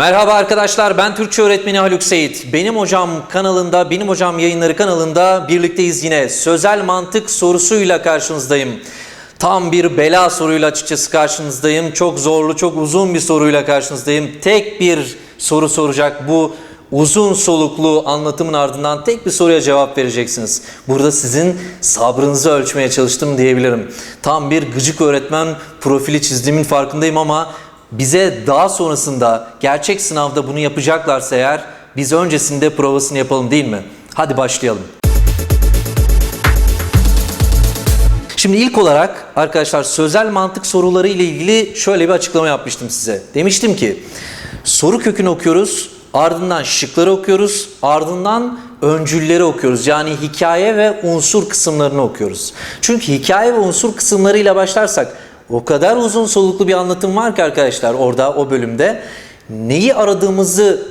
Merhaba arkadaşlar ben Türkçe öğretmeni Haluk Seyit. Benim Hocam kanalında, Benim Hocam yayınları kanalında birlikteyiz yine. Sözel mantık sorusuyla karşınızdayım. Tam bir bela soruyla açıkçası karşınızdayım. Çok zorlu, çok uzun bir soruyla karşınızdayım. Tek bir soru soracak bu uzun soluklu anlatımın ardından tek bir soruya cevap vereceksiniz. Burada sizin sabrınızı ölçmeye çalıştım diyebilirim. Tam bir gıcık öğretmen profili çizdiğimin farkındayım ama bize daha sonrasında gerçek sınavda bunu yapacaklarsa eğer biz öncesinde provasını yapalım değil mi? Hadi başlayalım. Şimdi ilk olarak arkadaşlar sözel mantık soruları ile ilgili şöyle bir açıklama yapmıştım size. Demiştim ki soru kökünü okuyoruz, ardından şıkları okuyoruz, ardından öncülleri okuyoruz. Yani hikaye ve unsur kısımlarını okuyoruz. Çünkü hikaye ve unsur kısımlarıyla başlarsak o kadar uzun soluklu bir anlatım var ki arkadaşlar orada o bölümde neyi aradığımızı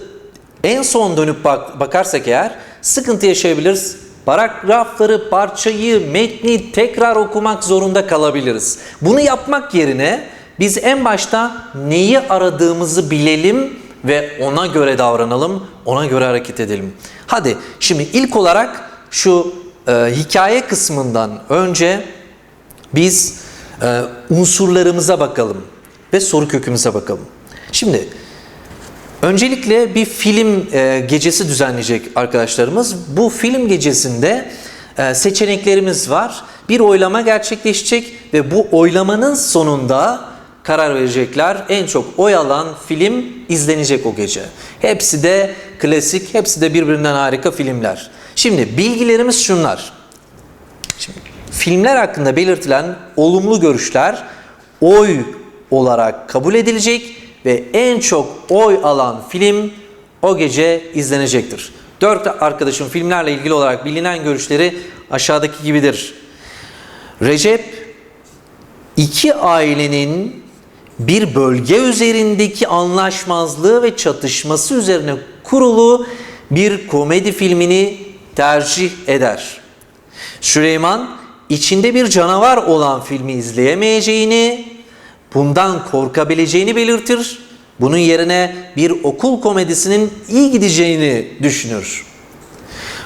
en son dönüp bak, bakarsak eğer sıkıntı yaşayabiliriz. Paragrafları, parçayı, metni tekrar okumak zorunda kalabiliriz. Bunu yapmak yerine biz en başta neyi aradığımızı bilelim ve ona göre davranalım, ona göre hareket edelim. Hadi şimdi ilk olarak şu e, hikaye kısmından önce biz e, unsurlarımıza bakalım ve soru kökümüze bakalım. Şimdi öncelikle bir film e, gecesi düzenleyecek arkadaşlarımız. Bu film gecesinde e, seçeneklerimiz var. Bir oylama gerçekleşecek ve bu oylamanın sonunda karar verecekler. En çok oy alan film izlenecek o gece. Hepsi de klasik, hepsi de birbirinden harika filmler. Şimdi bilgilerimiz şunlar. Şimdi filmler hakkında belirtilen olumlu görüşler oy olarak kabul edilecek ve en çok oy alan film o gece izlenecektir. Dört arkadaşım filmlerle ilgili olarak bilinen görüşleri aşağıdaki gibidir. Recep iki ailenin bir bölge üzerindeki anlaşmazlığı ve çatışması üzerine kurulu bir komedi filmini tercih eder. Süleyman içinde bir canavar olan filmi izleyemeyeceğini, bundan korkabileceğini belirtir. Bunun yerine bir okul komedisinin iyi gideceğini düşünür.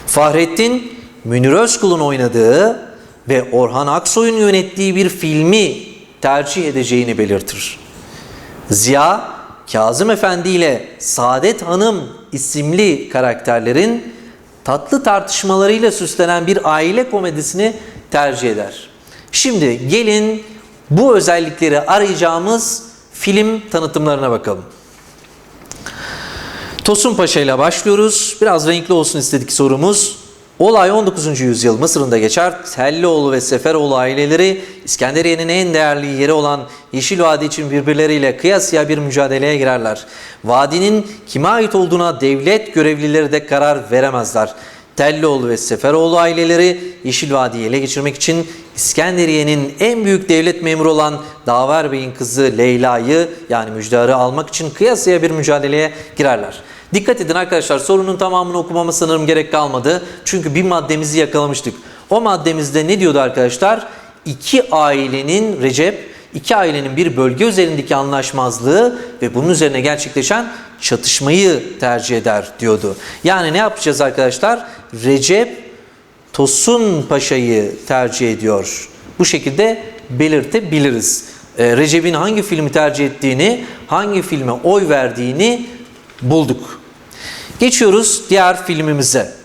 Fahrettin Münir Özkul'un oynadığı ve Orhan Aksoy'un yönettiği bir filmi tercih edeceğini belirtir. Ziya, Kazım Efendi ile Saadet Hanım isimli karakterlerin tatlı tartışmalarıyla süslenen bir aile komedisini tercih eder. Şimdi gelin bu özellikleri arayacağımız film tanıtımlarına bakalım. Tosun Paşa ile başlıyoruz. Biraz renkli olsun istedik sorumuz. Olay 19. yüzyıl Mısır'ında geçer. Tellioğlu ve Seferoğlu aileleri İskenderiye'nin en değerli yeri olan Yeşil Vadi için birbirleriyle kıyasıya bir mücadeleye girerler. Vadinin kime ait olduğuna devlet görevlileri de karar veremezler. Tellioğlu ve Seferoğlu aileleri Yeşil Vadi'yi ele geçirmek için İskenderiye'nin en büyük devlet memuru olan Daver Bey'in kızı Leyla'yı yani Müjdar'ı almak için kıyasıya bir mücadeleye girerler. Dikkat edin arkadaşlar sorunun tamamını okumama sanırım gerek kalmadı. Çünkü bir maddemizi yakalamıştık. O maddemizde ne diyordu arkadaşlar? İki ailenin Recep, iki ailenin bir bölge üzerindeki anlaşmazlığı ve bunun üzerine gerçekleşen çatışmayı tercih eder diyordu. Yani ne yapacağız arkadaşlar? Recep Tosun Paşa'yı tercih ediyor. Bu şekilde belirtebiliriz. Ee, Recep'in hangi filmi tercih ettiğini, hangi filme oy verdiğini bulduk. Geçiyoruz diğer filmimize.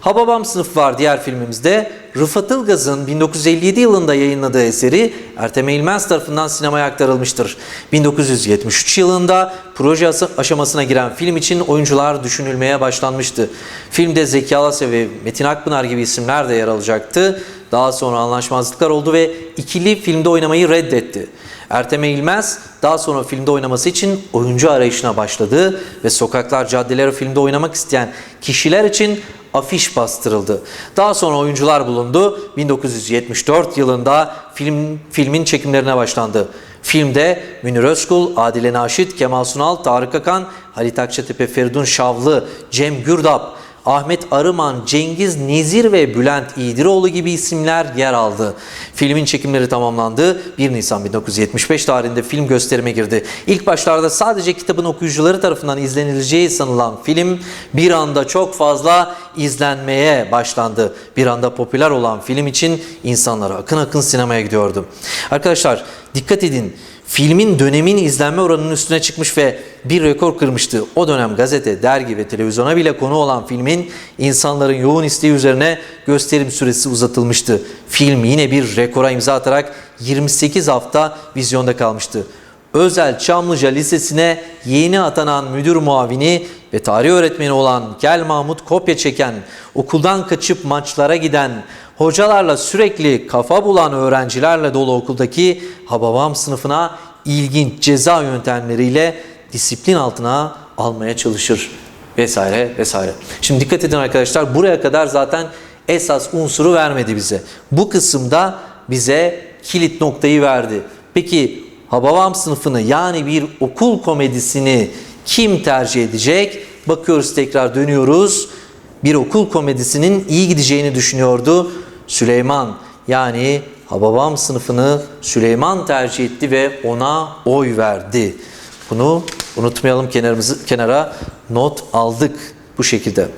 Hababam Sınıf var diğer filmimizde. Rıfat Ilgaz'ın 1957 yılında yayınladığı eseri Ertem Eğilmez tarafından sinemaya aktarılmıştır. 1973 yılında proje aşamasına giren film için oyuncular düşünülmeye başlanmıştı. Filmde Zeki Alasya ve Metin Akpınar gibi isimler de yer alacaktı. Daha sonra anlaşmazlıklar oldu ve ikili filmde oynamayı reddetti. Ertem Eğilmez daha sonra filmde oynaması için oyuncu arayışına başladı ve sokaklar, caddeler filmde oynamak isteyen kişiler için afiş bastırıldı. Daha sonra oyuncular bulundu. 1974 yılında film filmin çekimlerine başlandı. Filmde Münir Özkul, Adile Naşit, Kemal Sunal, Tarık Akan, Halit Akçatepe, Feridun Şavlı, Cem Gürdap, Ahmet Arıman, Cengiz Nezir ve Bülent İdiroğlu gibi isimler yer aldı. Filmin çekimleri tamamlandı. 1 Nisan 1975 tarihinde film gösterime girdi. İlk başlarda sadece kitabın okuyucuları tarafından izlenileceği sanılan film bir anda çok fazla izlenmeye başlandı. Bir anda popüler olan film için insanlar akın akın sinemaya gidiyordu. Arkadaşlar dikkat edin. Filmin dönemin izlenme oranının üstüne çıkmış ve bir rekor kırmıştı. O dönem gazete, dergi ve televizyona bile konu olan filmin insanların yoğun isteği üzerine gösterim süresi uzatılmıştı. Film yine bir rekora imza atarak 28 hafta vizyonda kalmıştı. Özel Çamlıca Lisesi'ne yeni atanan müdür muavini ve tarih öğretmeni olan Gel Mahmut kopya çeken, okuldan kaçıp maçlara giden, hocalarla sürekli kafa bulan öğrencilerle dolu okuldaki Hababam sınıfına ilginç ceza yöntemleriyle disiplin altına almaya çalışır vesaire vesaire. Şimdi dikkat edin arkadaşlar buraya kadar zaten esas unsuru vermedi bize. Bu kısımda bize kilit noktayı verdi. Peki Hababam sınıfını yani bir okul komedisini kim tercih edecek? Bakıyoruz tekrar dönüyoruz. Bir okul komedisinin iyi gideceğini düşünüyordu. Süleyman yani Hababam sınıfını Süleyman tercih etti ve ona oy verdi. Bunu unutmayalım kenarımızı kenara not aldık bu şekilde.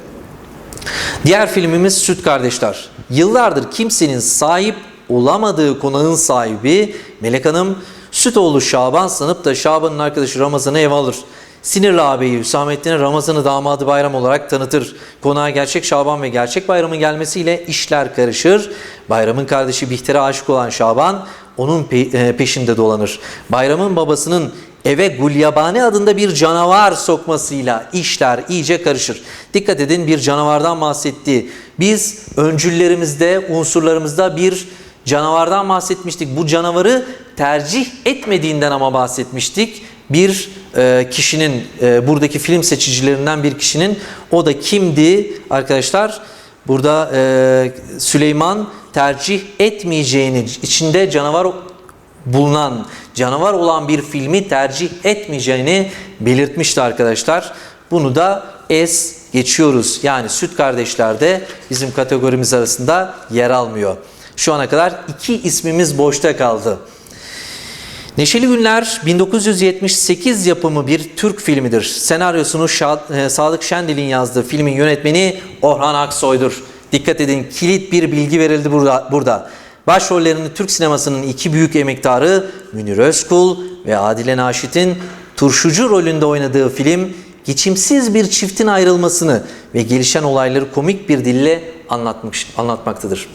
Diğer filmimiz Süt Kardeşler. Yıllardır kimsenin sahip olamadığı konağın sahibi Melek Hanım Sütoğlu Şaban sanıp da Şaban'ın arkadaşı Ramazan'ı ev alır. Sinirli ağabeyi Hüsamettin'e Ramazan'ı damadı bayram olarak tanıtır. Konağa gerçek Şaban ve gerçek bayramın gelmesiyle işler karışır. Bayramın kardeşi Bihter'e aşık olan Şaban onun e, peşinde dolanır. Bayramın babasının eve Gulyabani adında bir canavar sokmasıyla işler iyice karışır. Dikkat edin bir canavardan bahsetti. Biz öncüllerimizde, unsurlarımızda bir canavardan bahsetmiştik. Bu canavarı tercih etmediğinden ama bahsetmiştik. Bir e, kişinin, e, buradaki film seçicilerinden bir kişinin, o da kimdi arkadaşlar? Burada e, Süleyman tercih etmeyeceğini, içinde canavar bulunan, canavar olan bir filmi tercih etmeyeceğini belirtmişti arkadaşlar. Bunu da es geçiyoruz. Yani Süt Kardeşler'de bizim kategorimiz arasında yer almıyor. Şu ana kadar iki ismimiz boşta kaldı. Neşeli Günler 1978 yapımı bir Türk filmidir. Senaryosunu e, Sadık Şendil'in yazdığı filmin yönetmeni Orhan Aksoy'dur. Dikkat edin kilit bir bilgi verildi burada. burada. Başrollerini Türk sinemasının iki büyük emektarı Münir Özkul ve Adile Naşit'in turşucu rolünde oynadığı film geçimsiz bir çiftin ayrılmasını ve gelişen olayları komik bir dille anlatmış, anlatmaktadır.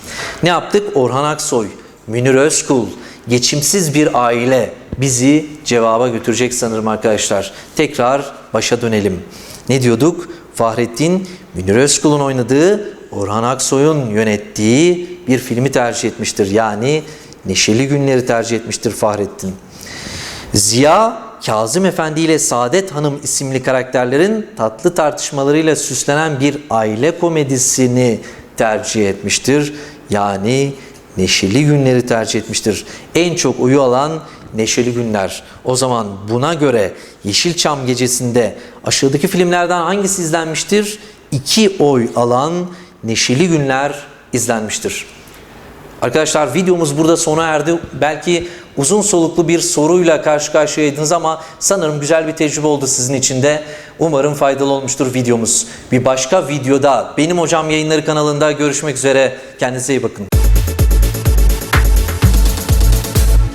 Ne yaptık? Orhan Aksoy, Münir Özkul, geçimsiz bir aile bizi cevaba götürecek sanırım arkadaşlar. Tekrar başa dönelim. Ne diyorduk? Fahrettin Münir Özkul'un oynadığı, Orhan Aksoy'un yönettiği bir filmi tercih etmiştir. Yani Neşeli Günleri tercih etmiştir Fahrettin. Ziya Kazım Efendi ile Saadet Hanım isimli karakterlerin tatlı tartışmalarıyla süslenen bir aile komedisini tercih etmiştir. Yani Neşeli Günleri tercih etmiştir. En çok oyu alan Neşeli Günler. O zaman buna göre Yeşilçam Gecesi'nde aşağıdaki filmlerden hangisi izlenmiştir? İki oy alan Neşeli Günler izlenmiştir. Arkadaşlar videomuz burada sona erdi. Belki uzun soluklu bir soruyla karşı karşıyaydınız ama sanırım güzel bir tecrübe oldu sizin için de. Umarım faydalı olmuştur videomuz. Bir başka videoda Benim Hocam Yayınları kanalında görüşmek üzere. Kendinize iyi bakın.